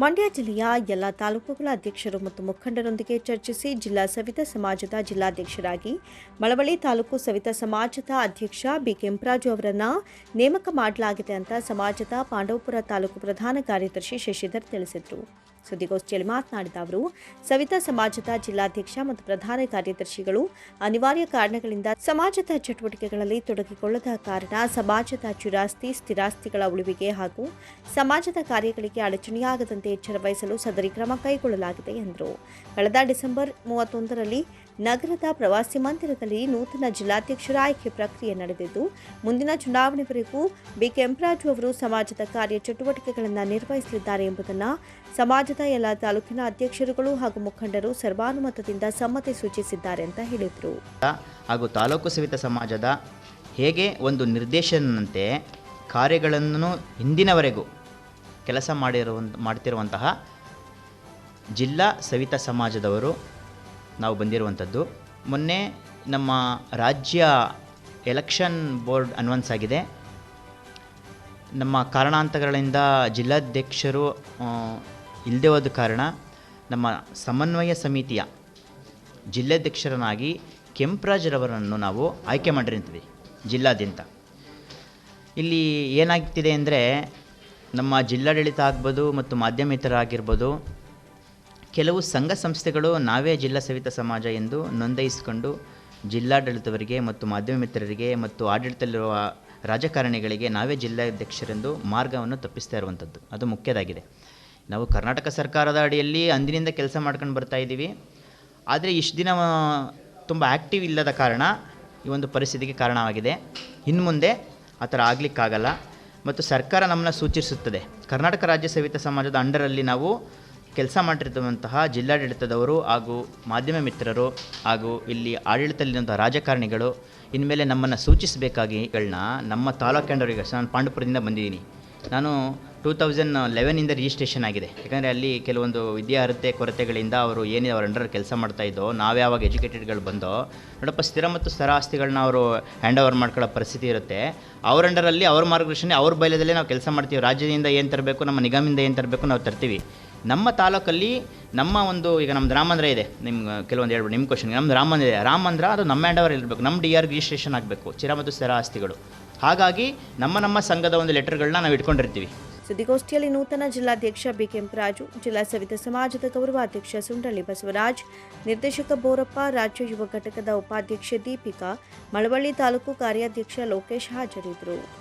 ಮಂಡ್ಯ ಜಿಲ್ಲೆಯ ಎಲ್ಲ ತಾಲೂಕುಗಳ ಅಧ್ಯಕ್ಷರು ಮತ್ತು ಮುಖಂಡರೊಂದಿಗೆ ಚರ್ಚಿಸಿ ಜಿಲ್ಲಾ ಸವಿತಾ ಸಮಾಜದ ಜಿಲ್ಲಾಧ್ಯಕ್ಷರಾಗಿ ಮಳವಳ್ಳಿ ತಾಲೂಕು ಸವಿತಾ ಸಮಾಜದ ಅಧ್ಯಕ್ಷ ಬಿ ಕೆಂಪರಾಜು ಅವರನ್ನ ನೇಮಕ ಮಾಡಲಾಗಿದೆ ಅಂತ ಸಮಾಜದ ಪಾಂಡವಪುರ ತಾಲೂಕು ಪ್ರಧಾನ ಕಾರ್ಯದರ್ಶಿ ಶಶಿಧರ್ ತಿಳಿಸಿದರು. ಸುದ್ದಿಗೋಷ್ಠಿಯಲ್ಲಿ ಮಾತನಾಡಿದ ಅವರು, ಸವಿತಾ ಸಮಾಜದ ಜಿಲ್ಲಾಧ್ಯಕ್ಷ ಮತ್ತು ಪ್ರಧಾನ ಕಾರ್ಯದರ್ಶಿಗಳು ಅನಿವಾರ್ಯ ಕಾರಣಗಳಿಂದ ಸಮಾಜದ ಚಟುವಟಿಕೆಗಳಲ್ಲಿ ತೊಡಗಿಕೊಳ್ಳದ ಕಾರಣ ಸಮಾಜದ ಚುರಾಸ್ತಿ ಸ್ಥಿರಾಸ್ತಿಗಳ ಉಳಿವಿಗೆ ಹಾಗೂ ಸಮಾಜದ ಕಾರ್ಯಗಳಿಗೆ ಅಡಚಣೆಯಾಗದಂತೆ ಎಚ್ಚರ ವಹಿಸಲು ಸದರಿ ಕ್ರಮ ಕೈಗೊಳ್ಳಲಾಗಿದೆ ಎಂದರು. ಕಳೆದ ಡಿಸೆಂಬರ್ ಮೂವತ್ತೊಂದರಲ್ಲಿ ನಗರದ ಪ್ರವಾಸಿ ಮಂದಿರದಲ್ಲಿ ನೂತನ ಜಿಲ್ಲಾಧ್ಯಕ್ಷರ ಆಯ್ಕೆ ಪ್ರಕ್ರಿಯೆ ನಡೆದಿದ್ದು, ಮುಂದಿನ ಚುನಾವಣೆವರೆಗೂ ಬಿ ಕೆಂಪರಾಜು ಅವರು ಸಮಾಜದ ಕಾರ್ಯ ಚಟುವಟಿಕೆಗಳನ್ನು ನಿರ್ವಹಿಸಲಿದ್ದಾರೆ ಎಂಬುದನ್ನು ಸಮಾಜದ ಎಲ್ಲ ತಾಲೂಕಿನ ಅಧ್ಯಕ್ಷರುಗಳು ಹಾಗೂ ಮುಖಂಡರು ಸರ್ವಾನುಮತದಿಂದ ಸಮ್ಮತಿ ಸೂಚಿಸಿದ್ದಾರೆ ಅಂತ ಹೇಳಿದರು. ಹಾಗೂ ತಾಲೂಕು ಸವಿತ ಸಮಾಜದ ಹೇಗೆ ಒಂದು ನಿರ್ದೇಶನಂತೆ ಕಾರ್ಯಗಳನ್ನು ಹಿಂದಿನವರೆಗೂ ಕೆಲಸ ಮಾಡಿರುವಂಥ ಮಾಡ್ತಿರುವಂತಹ ಜಿಲ್ಲಾ ಸವಿತಾ ಸಮಾಜದವರು ನಾವು ಬಂದಿರುವಂಥದ್ದು. ಮೊನ್ನೆ ನಮ್ಮ ರಾಜ್ಯ ಎಲೆಕ್ಷನ್ ಬೋರ್ಡ್ ಅನ್ವನ್ಸ್ ಆಗಿದೆ. ನಮ್ಮ ಕಾರಣಾಂತರಗಳಿಂದ ಜಿಲ್ಲಾಧ್ಯಕ್ಷರು ಇಲ್ಲದೆ ಹೋದ ಕಾರಣ ನಮ್ಮ ಸಮನ್ವಯ ಸಮಿತಿಯ ಜಿಲ್ಲಾಧ್ಯಕ್ಷರನ್ನಾಗಿ ಕೆಂಪರಾಜರವರನ್ನು ನಾವು ಆಯ್ಕೆ ಮಾಡಿರ್ತೀವಿ ಜಿಲ್ಲಾದ್ಯಂತ. ಇಲ್ಲಿ ಏನಾಗ್ತಿದೆ ಅಂದರೆ ನಮ್ಮ ಜಿಲ್ಲಾಡಳಿತ ಆಗ್ಬೋದು ಮತ್ತು ಮಾಧ್ಯಮಿತರಾಗಿರ್ಬೋದು, ಕೆಲವು ಸಂಘ ಸಂಸ್ಥೆಗಳು ನಾವೇ ಜಿಲ್ಲಾ ಸವಿತ ಸಮಾಜ ಎಂದು ನೋಂದಾಯಿಸಿಕೊಂಡು ಜಿಲ್ಲಾಡಳಿತವರಿಗೆ ಮತ್ತು ಮಾಧ್ಯಮ ಮಿತ್ರರಿಗೆ ಮತ್ತು ಆಡಳಿತದಲ್ಲಿರುವ ರಾಜಕಾರಣಿಗಳಿಗೆ ನಾವೇ ಜಿಲ್ಲಾಧ್ಯಕ್ಷರೆಂದು ಮಾರ್ಗವನ್ನು ತಪ್ಪಿಸ್ತಾ ಇರುವಂಥದ್ದು. ಅದು ಮುಖ್ಯದಾಗಿದೆ. ನಾವು ಕರ್ನಾಟಕ ಸರ್ಕಾರದ ಅಡಿಯಲ್ಲಿ ಅಂದಿನಿಂದ ಕೆಲಸ ಮಾಡ್ಕೊಂಡು ಬರ್ತಾ ಇದ್ದೀವಿ. ಆದರೆ ಇಷ್ಟು ದಿನ ತುಂಬ ಆ್ಯಕ್ಟಿವ್ ಇಲ್ಲದ ಕಾರಣ ಈ ಒಂದು ಪರಿಸ್ಥಿತಿಗೆ ಕಾರಣವಾಗಿದೆ. ಇನ್ನು ಮುಂದೆ ಆ ಥರ ಆಗಲಿಕ್ಕಾಗಲ್ಲ. ಮತ್ತು ಸರ್ಕಾರ ನಮ್ಮನ್ನು ಸೂಚಿಸುತ್ತದೆ. ಕರ್ನಾಟಕ ರಾಜ್ಯ ಸವಿತ ಸಮಾಜದ ಅಂಡರಲ್ಲಿ ನಾವು ಕೆಲಸ ಮಾಡಿರ್ತವಂತಹ ಜಿಲ್ಲಾಡಳಿತದವರು ಹಾಗೂ ಮಾಧ್ಯಮ ಮಿತ್ರರು ಹಾಗೂ ಇಲ್ಲಿ ಆಡಳಿತದಲ್ಲಿರುವಂಥ ರಾಜಕಾರಣಿಗಳು ಇನ್ಮೇಲೆ ನಮ್ಮನ್ನು ಸೂಚಿಸಬೇಕಾಗಿಗಳನ್ನ ನಮ್ಮ ತಾಲೂಕಂಡವರಿಗೆ ನಾನು ಪಾಂಡುಪುರದಿಂದ ಬಂದಿದ್ದೀನಿ. ನಾನು ಟೂ ತೌಸಂಡ್ ಲೆವೆನಿಂದ ರಿಜಿಸ್ಟ್ರೇಷನ್ ಆಗಿದೆ. ಯಾಕಂದರೆ ಅಲ್ಲಿ ಕೆಲವೊಂದು ವಿದ್ಯಾರ್ಹತೆ ಕೊರತೆಗಳಿಂದ ಅವರು ಏನಿದೆ ಅವ್ರ ಅಂಡರ್ ಕೆಲಸ ಮಾಡ್ತಾಯಿದ್ದೋ ನಾವು ಯಾವಾಗ ಎಜುಕೇಟೆಡ್ಗಳು ಬಂದೋ, ನೋಡಪ್ಪ ಸ್ಥಿರ ಮತ್ತು ಸ್ಥಿರ ಆಸ್ತಿಗಳನ್ನ ಅವರು ಹ್ಯಾಂಡ್ ಓವರ್ ಮಾಡ್ಕೊಳ್ಳೋ ಪರಿಸ್ಥಿತಿ ಇರುತ್ತೆ. ಅವ್ರ ಅಂಡರಲ್ಲಿ ಅವ್ರ ಮಾರ್ಗದರ್ಶನ, ಅವ್ರ ಬಯಲದಲ್ಲೇ ನಾವು ಕೆಲಸ ಮಾಡ್ತೀವಿ. ರಾಜ್ಯದಿಂದ ಏನು ತರಬೇಕು, ನಮ್ಮ ನಿಗಮದಿಂದ ಏನು ತರಬೇಕು ನಾವು ತರ್ತೀವಿ. ನಮ್ಮ ತಾಲೂಕಲ್ಲಿ ನಮ್ಮ ಒಂದು, ಈಗ ನಮ್ಮ ರಾಮ ಮಂದಿರ ಇದೆ. ನಿಮ್ಮ ಕೆಲವೊಂದು ಹೇಳ್ಬಿಟ್ಟು ನಿಮ್ಮ ಕ್ವಶನ್ಗೆ ನಮ್ಮ ರಾಮ ಮಂದಿರ ಇದೆ. ರಾಮ ಮಂದಿರ ಅದು ನಮ್ಮ ಹ್ಯಾಂಡ್ ಓವರ್ ಇರಬೇಕು. ನಮ್ಮ ಡಿ ಆರ್ ರಿಜಿಸ್ಟ್ರೇಷನ್ ಆಗಬೇಕು. ಚಿರ ಮತ್ತು ಸ್ಥಿರ ಆಸ್ತಿಗಳು. ಹಾಗಾಗಿ ನಮ್ಮ ನಮ್ಮ ಸಂಘದ ಒಂದು ಲೆಟರ್ಗಳನ್ನ ನಾವು ಇಟ್ಕೊಂಡಿರ್ತೀವಿ. ಸುದ್ದಿಗೋಷ್ಠಿಯಲ್ಲಿ ನೂತನ ಜಿಲ್ಲಾಧ್ಯಕ್ಷ ಬಿ ಕೆಂಪರಾಜು ಜಿಲ್ಲಾ ಸವಿತ ಸಮಾಜದ ಗೌರವಾಧ್ಯಕ್ಷ ಸುಂಡಳ್ಳಿ ಬಸವರಾಜ್, ನಿರ್ದೇಶಕ ಬೋರಪ್ಪ, ರಾಜ್ಯ ಯುವ ಘಟಕದ ಉಪಾಧ್ಯಕ್ಷೆ ದೀಪಿಕಾ, ಮಳವಳ್ಳಿ ತಾಲೂಕು ಕಾರ್ಯಾಧ್ಯಕ್ಷ ಲೋಕೇಶ್ ಹಾಜರಿದ್ದರು.